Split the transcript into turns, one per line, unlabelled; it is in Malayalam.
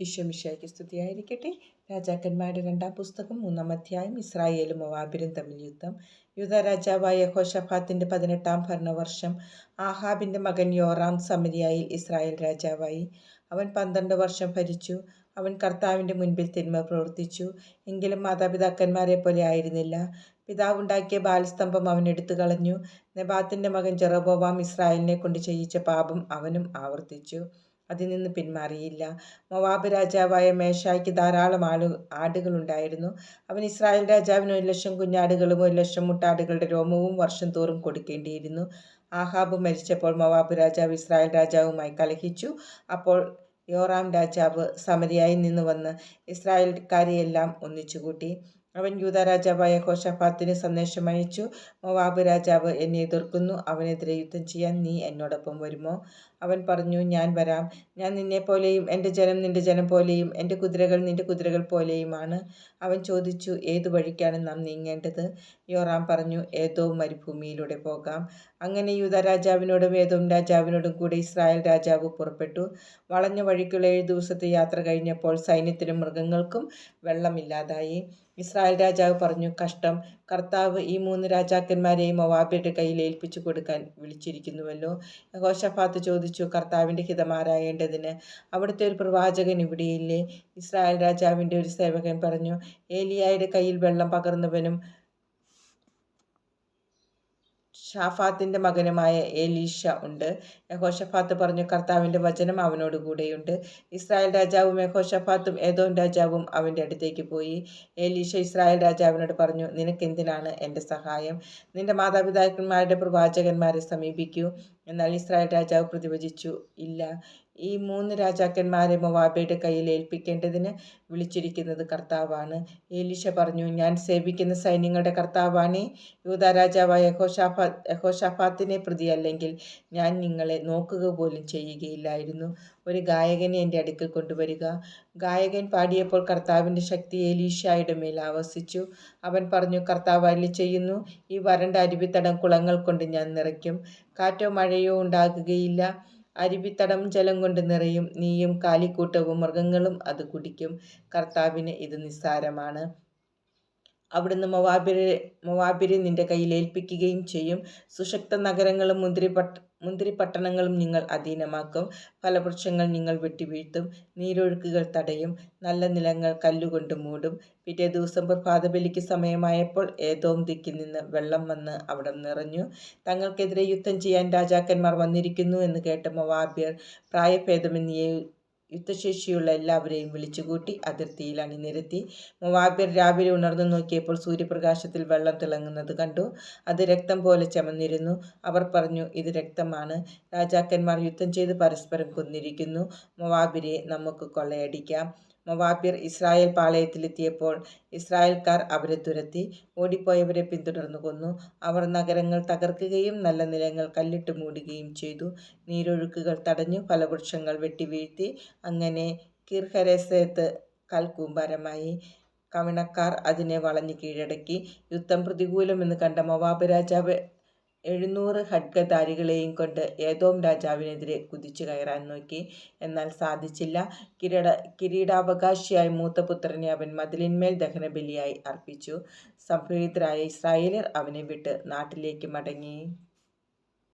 ഈശോമിശിഹായ്ക്ക് സ്തുതിയായിരിക്കട്ടെ. രാജാക്കന്മാരുടെ രണ്ടാം പുസ്തകം മൂന്നാം അധ്യായം ഇസ്രായേലും മൊവാബിരും തമ്മിൽ യുദ്ധം. യുദ്ധ രാജാവായ ഹോഷഫാത്തിന്റെ പതിനെട്ടാം ഭരണവർഷം ആഹാബിന്റെ മകൻ യോറാം സമരിയായിൽ ഇസ്രായേൽ രാജാവായി. അവൻ പന്ത്രണ്ട് വർഷം ഭരിച്ചു. അവൻ കർത്താവിന്റെ മുൻപിൽ തിന്മ പ്രവർത്തിച്ചു. എങ്കിലും മാതാപിതാക്കന്മാരെ പോലെ ആയിരുന്നില്ല. പിതാവുണ്ടാക്കിയ ബാലസ്തംഭം അവൻ എടുത്തു കളഞ്ഞു. നെബാത്തിന്റെ മകൻ ജെറബോവാം ഇസ്രായേലിനെ കൊണ്ട് ചെയ്യിച്ച പാപം അവനും ആവർത്തിച്ചു. അതിൽ നിന്ന് പിന്മാറിയില്ല. മൊവാബ് രാജാവായ മേഷായ്ക്ക് ധാരാളം ആളു ആടുകളുണ്ടായിരുന്നു. അവൻ ഇസ്രായേൽ രാജാവിന് ഒരു ലക്ഷം കുഞ്ഞാടുകളും ഒരു ലക്ഷം മുട്ടാടുകളുടെ രോമവും വർഷം തോറും കൊടുക്കേണ്ടിയിരുന്നു. ആഹാബ് മരിച്ചപ്പോൾ മൊവാബ് രാജാവ് ഇസ്രായേൽ രാജാവുമായി കലഹിച്ചു. അപ്പോൾ യോറാം രാജാവ് സമരിയായി നിന്ന് വന്ന് ഇസ്രായേൽക്കാരെയെല്ലാം ഒന്നിച്ചുകൂട്ടി. അവൻ യൂത രാജാവായ ഹോഷഫാത്തിന് സന്ദേശം അയച്ചു. മൊവാബ് രാജാവ് എന്നെ എതിർക്കുന്നു. അവനെതിരെ യുദ്ധം ചെയ്യാൻ നീ എന്നോടൊപ്പം വരുമോ? അവൻ പറഞ്ഞു ഞാൻ വരാം. ഞാൻ നിന്നെ പോലെയും എന്റെ ജനം നിന്റെ ജനം പോലെയും എന്റെ കുതിരകൾ നിന്റെ കുതിരകൾ പോലെയുമാണ്. അവൻ ചോദിച്ചു ഏതു വഴിക്കാണ് നാം നീങ്ങേണ്ടത്? യോറാം പറഞ്ഞു ഏതോ മരുഭൂമിയിലൂടെ പോകാം. അങ്ങനെ യൂത രാജാവിനോടും ഏതോം രാജാവിനോടും കൂടെ ഇസ്രായേൽ രാജാവ് പുറപ്പെട്ടു. വളഞ്ഞ വഴിക്കുള്ള ഏഴ് ദിവസത്തെ യാത്ര കഴിഞ്ഞപ്പോൾ സൈന്യത്തിനും മൃഗങ്ങൾക്കും വെള്ളമില്ലാതായി. ഇസ്രായേൽ രാജാവ് പറഞ്ഞു കഷ്ടം. കർത്താവ് ഈ മൂന്ന് രാജാക്കന്മാരെയും മൊവാബിയുടെ കയ്യിൽ ഏൽപ്പിച്ചു കൊടുക്കാൻ വിളിച്ചിരിക്കുന്നുവല്ലോ. യഹോഷഫാത്ത് ചോദിച്ചു കർത്താവിന്റെ ഹിതമാരായേണ്ടതിന് അവിടുത്തെ ഒരു പ്രവാചകൻ ഇവിടെയില്ലേ ഇസ്രായേൽ രാജാവിന്റെ ഒരു സേവകൻ പറഞ്ഞു ഏലിയായുടെ കയ്യിൽ വെള്ളം പകർന്നവനും ഷാഫാത്തിന്റെ മകനുമായ എലീഷ ഉണ്ട്. യഹോഷഫാത്ത് പറഞ്ഞു കർത്താവിന്റെ വചനം അവനോട് കൂടെയുണ്ട്. ഇസ്രായേൽ രാജാവും യഹോഷഫാത്തും ഏതോൻ രാജാവും അവന്റെ അടുത്തേക്ക് പോയി. ഏലീഷ ഇസ്രായേൽ രാജാവിനോട് പറഞ്ഞു നിനക്കെന്തിനാണ് എന്റെ സഹായം? നിന്റെ മാതാപിതാക്കന്മാരുടെ പ്രവാചകന്മാരെ സമീപിക്കൂ. എന്നാൽ ഇസ്രായേൽ രാജാവ് പ്രതിവചിച്ചു ഇല്ല ഈ മൂന്ന് രാജാക്കന്മാരെ മൊവാബയുടെ കയ്യിൽ ഏൽപ്പിക്കേണ്ടതിന് വിളിച്ചിരിക്കുന്നത് കർത്താവാണ്. ഏലിഷ പറഞ്ഞു ഞാൻ സേവിക്കുന്ന സൈന്യങ്ങളുടെ കർത്താവാണ്. യൂത രാജാവായ യഹോഷാഫാ യഹോഷാഫാത്തിനെ പ്രതിയല്ലെങ്കിൽ ഞാൻ നിങ്ങളെ നോക്കുക പോലും ചെയ്യുകയില്ലായിരുന്നു. ഒരു ഗായകനെ എന്റെ അടുക്കൽ കൊണ്ടുവരിക. ഗായകൻ പാടിയപ്പോൾ കർത്താവിന്റെ ശക്തി ഏലീഷായുടെ മേൽ ആവസിച്ചു. അവൻ പറഞ്ഞു കർത്താവ് അല്ലി ചെയ്യുന്നു ഈ വരണ്ട അരുവിത്തടം കുളങ്ങൾ കൊണ്ട് ഞാൻ നിറയ്ക്കും. കാറ്റോ മഴയോ ഉണ്ടാകുകയില്ല. അരുവിത്തടം ജലം കൊണ്ട് നിറയും. നീയും കാലിക്കൂട്ടവും മൃഗങ്ങളും അത് കുടിക്കും. കർത്താവിന് ഇത് നിസ്സാരമാണ്. അവിടുന്ന് മൊവാബിരെ മൊവാബിരെ നിന്റെ കയ്യിൽ ഏൽപ്പിക്കുകയും ചെയ്യും. സുശക്ത നഗരങ്ങളും മുന്തിരിപ്പട്ട മുന്തിരിപ്പട്ടണങ്ങളും നിങ്ങൾ അധീനമാക്കും. ഫലവൃക്ഷങ്ങൾ നിങ്ങൾ വെട്ടിവീഴ്ത്തും. നീരൊഴുക്കുകൾ തടയും. നല്ല നിലങ്ങൾ കല്ലുകൊണ്ട് മൂടും. പിറ്റേ ദിവസം പ്രഭാതബലിക്ക് സമയമായപ്പോൾ ഏതോം ദിക്കിൽ നിന്ന് വെള്ളം വന്ന് അവിടെ നിറഞ്ഞു. തങ്ങൾക്കെതിരെ യുദ്ധം ചെയ്യാൻ രാജാക്കന്മാർ വന്നിരിക്കുന്നു എന്ന് കേട്ട മൊവാബിയർ പ്രായഭേദമെന്നിയെ യുദ്ധശേഷിയുള്ള എല്ലാവരെയും വിളിച്ചുകൂട്ടി അതിർത്തിയിൽ അണിനിരത്തി മുവാബിർ രാവിലെ ഉണർന്നു നോക്കിയപ്പോൾ സൂര്യപ്രകാശത്തിൽ വെള്ളം തിളങ്ങുന്നത് കണ്ടു. അത് രക്തം പോലെ ചമന്നിരുന്നു. അവർ പറഞ്ഞു ഇത് രക്തമാണ്. രാജാക്കന്മാർ യുദ്ധം ചെയ്ത് പരസ്പരം കൊന്നിരിക്കുന്നു. മുവാബിരെ നമുക്ക് കൊള്ളയടിക്കാം. മൊവാബിർ ഇസ്രായേൽ പാളയത്തിലെത്തിയപ്പോൾ ഇസ്രായേൽക്കാർ അവരെ തുരത്തി ഓടിപ്പോയവരെ പിന്തുടർന്നു കൊന്നു. അവർ നഗരങ്ങൾ തകർക്കുകയും നല്ല നിലങ്ങൾ കല്ലിട്ട് മൂടുകയും ചെയ്തു. നീരൊഴുക്കുകൾ തടഞ്ഞു ഫലവൃക്ഷങ്ങൾ വെട്ടിവീഴ്ത്തി. അങ്ങനെ കിർഹരസേത്ത് കൽക്കൂമ്പാരമായി. കവിണക്കാർ അതിനെ വളഞ്ഞു കീഴടക്കി. യുദ്ധം പ്രതികൂലമെന്ന് കണ്ട മൊവാബ് രാജാവ് എഴുന്നൂറ് ഖഡ്ഗധാരികളെയും കൊണ്ട് ഏതോം രാജാവിനെതിരെ കുതിച്ചു കയറാൻ നോക്കി. എന്നാൽ സാധിച്ചില്ല. കിരീട കിരീടാവകാശിയായി മൂത്തപുത്രനെ അവൻ മതിലിന്മേൽ ദഹനബലിയായി അർപ്പിച്ചു. സംഭവിതരായ ഇസ്രായേലർ അവനെ വിട്ട് നാട്ടിലേക്ക് മടങ്ങി.